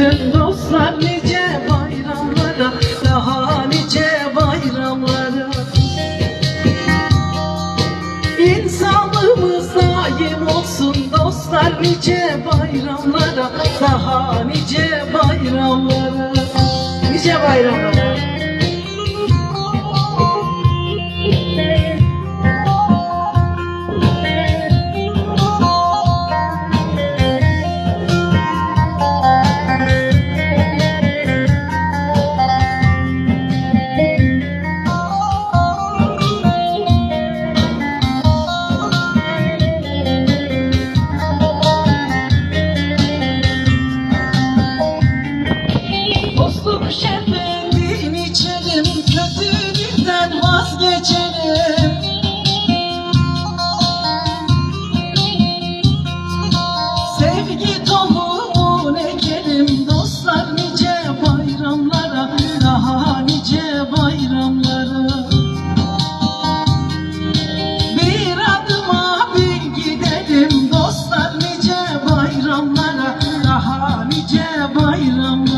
büyüsün dostlar nice bayramlara Daha nice bayramlara. İnsanlığımız daim olsun dostlar nice bayramlara Daha nice bayramlara. Nice bayramlara nice bayramlara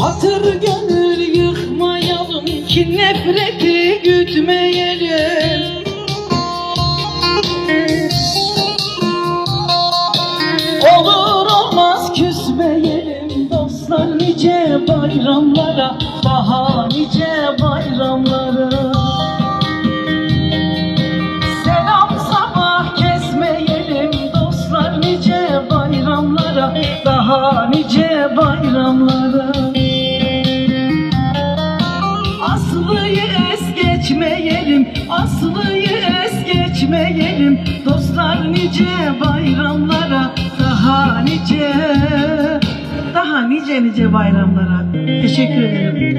Hatır gönül yıkmayalım ki nefreti gütmeyelim. Olur olmaz küsmeyelim dostlar nice bayramlara Daha nice bayramlara geçmeyelim Aslı'yı es geçmeyelim. Dostlar nice bayramlara Daha nice Daha nice nice bayramlara. Teşekkür ederim